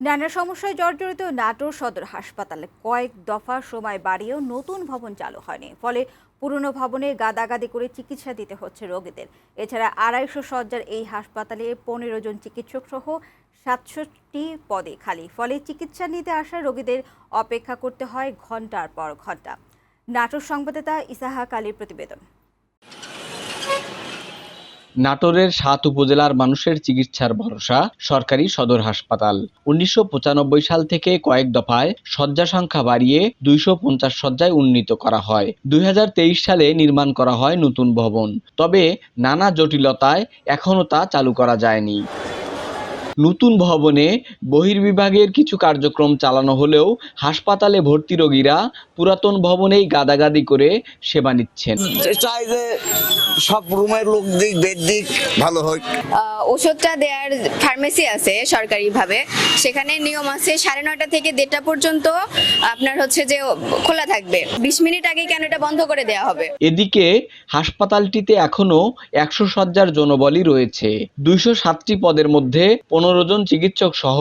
নানা সমস্যায় জর্জরিত নাটোর সদর হাসপাতালে কয়েক দফা সময় বাড়িয়েও নতুন ভবন চালু হয়নি। ফলে পুরনো ভবনে গাদাগাদি করে চিকিৎসা দিতে হচ্ছে রোগীদের। এছাড়া আড়াইশো শয্যার এই হাসপাতালে পনেরো জন চিকিৎসক সহ সাতষট্টি পদে খালি। ফলে চিকিৎসা নিতে আসা রোগীদের অপেক্ষা করতে হয় ঘণ্টার পর ঘণ্টা। নাটোর সংবাদদাতা ইসাহাক আলীর প্রতিবেদন। নাটোরের সাত উপজেলার মানুষের চিকিৎসার ভরসা সরকারি সদর হাসপাতাল। উনিশশো পঁচানব্বই সাল থেকে কয়েক দফায় শয্যা সংখ্যা বাড়িয়ে দুইশো পঞ্চাশ শয্যায় উন্নীত করা হয়। দুই হাজার তেইশ সালে নির্মাণ করা হয় নতুন ভবন। তবে নানা জটিলতায় এখনও তা চালু করা যায়নি। নতুন ভবনে বহির্বিভাগের কিছু কার্যক্রম চালানো হলেও হাসপাতালে ভর্তি রোগীরা পুরাতন ভবনেই গাদাগাদি করে সেবা নিচ্ছেন। চাই যে সব রুমের লোক দিক বেদ দিক ভালো হোক। আহ, ওষুধটা দেওয়ার ফার্মেসি আছে সরকারিভাবে। সেখানে নিয়ম আছে সাড়ে নয়টা থেকে দেড়টা পর্যন্ত আপনার হচ্ছে যে খোলা থাকবে। বিশ মিনিট আগে কেন এটা বন্ধ করে দেওয়া হবে? এদিকে হাসপাতালটিতে এখনও একশো সজ্জার জনবলই রয়েছে। দুইশো সাতটি পদের মধ্যে পনেরো জন চিকিৎসক সহ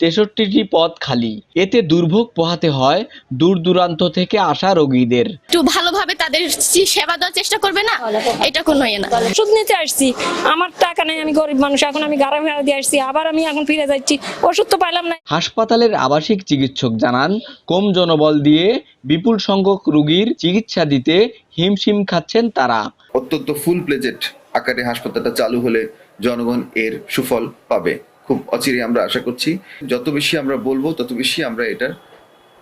তেষট্টিটি পদ খালি। এতে দুর্ভোগ পোহাতে হয় দূর দূরান্ত থেকে আসা রোগীদের। একটু ভালোভাবে তাদের সেবা দেওয়ার চেষ্টা করবে না? এটা কোনো ইয়ে না। ওষুধ নিতে আসছি। আমার টাকা নাই আমি গরিব মানুষ এখন আমি গাড়া ভেড়া দিয়ে আসছি আবার আমি এখন ফিরে যাচ্ছি। ওষুধ তো পাইলাম না। হাসপাতালের আবাসিক চিকিৎসক জানান কম জনবল দিয়ে বিপুল সংখ্যক রোগীর চিকিৎসা দিতে হিমশিম খাচ্ছেন তারা। অত্যন্ত ফুল প্লেজেট আকারে হাসপাতালটা চালু হলে জনগণ এর সুফল পাবে। খুব অচিরে আমরা আশা করছি যত বেশি আমরা বলব তত বেশি আমরা এটার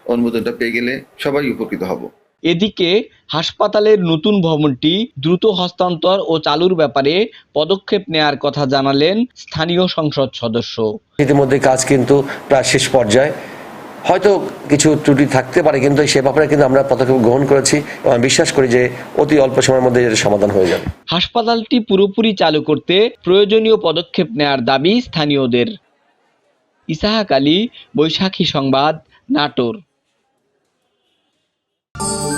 অনুমোদনটা পেয়ে গেলে সবাই উপকৃত হব। এদিকে হাসপাতালের নতুন ভবনটি দ্রুত হস্তান্তর ও চালুর ব্যাপারে পদক্ষেপ নেয়ার কথা জানালেন স্থানীয় সংসদ সদস্য। ইতিমধ্যে কাজ কিন্তু প্রায় শেষ পর্যায়ে। হয়তো কিছু ত্রুটি থাকতে পারে কিন্তু সে ব্যাপারে কিন্তু আমরা পদক্ষেপ গ্রহণ করেছি এবং বিশ্বাস করি যে অতি অল্প সময়ের মধ্যে এর সমাধান হয়ে যাবে। হাসপাতালটি পুরোপুরি চালু করতে প্রয়োজনীয় পদক্ষেপ নেয়ার দাবি স্থানীয়দের। ইসাহাক আলী বৈশাখী সংবাদ নাটোর। Oh.